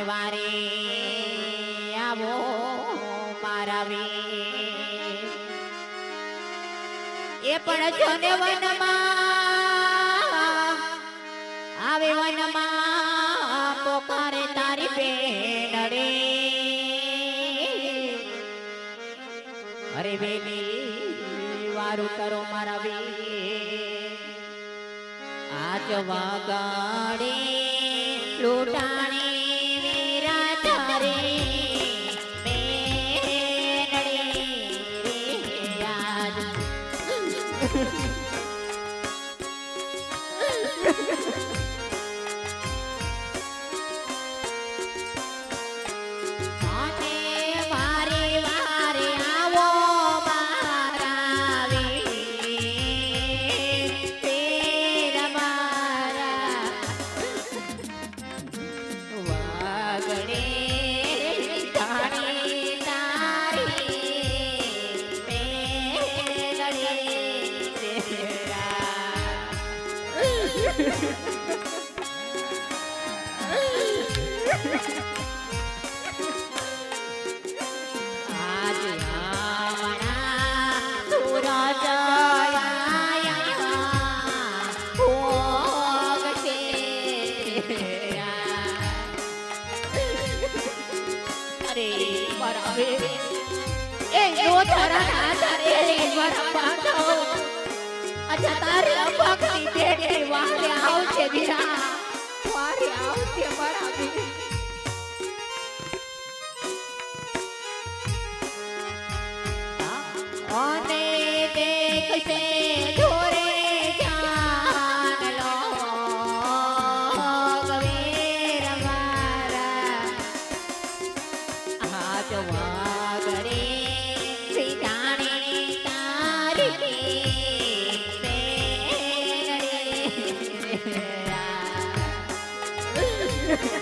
વારે આવો મારા. એ પણ જો ને વનમાં વનમાં પોકારે તારી બેન રે અરે વેલી, વારું કરો મારા વીર આજ વાગાડે લૂંટાણે અરે બરાબર એ જો તારા અચ્છા વારે આવશે વારે આવશે અને દેખશે આજ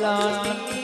लाटी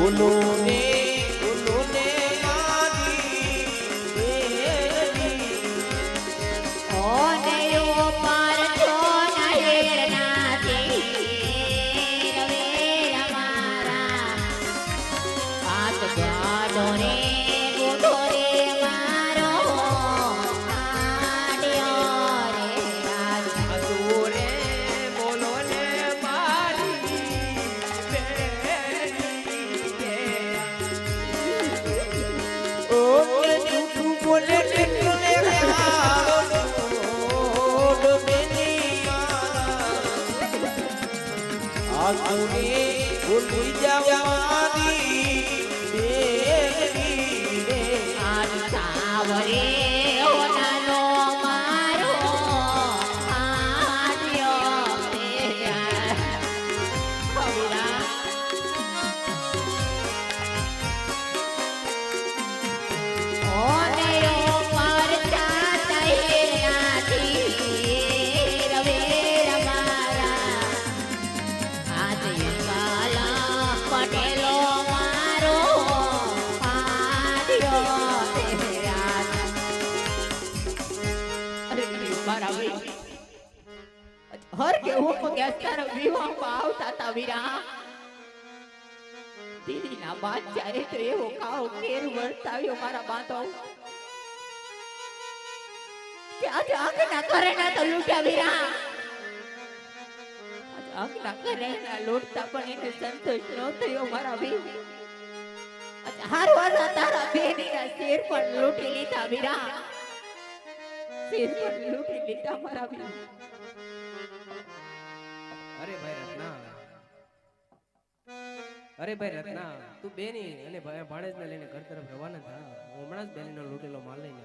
બોલો. ને હસુને ભૂલી જાવ હર કાવ કેર વર્તાવ્યો મારા બાંધો. કે આજે કરે ના તો લૂટ્યા વીરા. અરે ભાઈ રત્ના અરે ભાઈ રત્ના તું બેની અને ભાણેજને લઈને ઘર તરફ રવાના થા. હમણાં જ બેનીનો લૂંટેલો માલ લઈને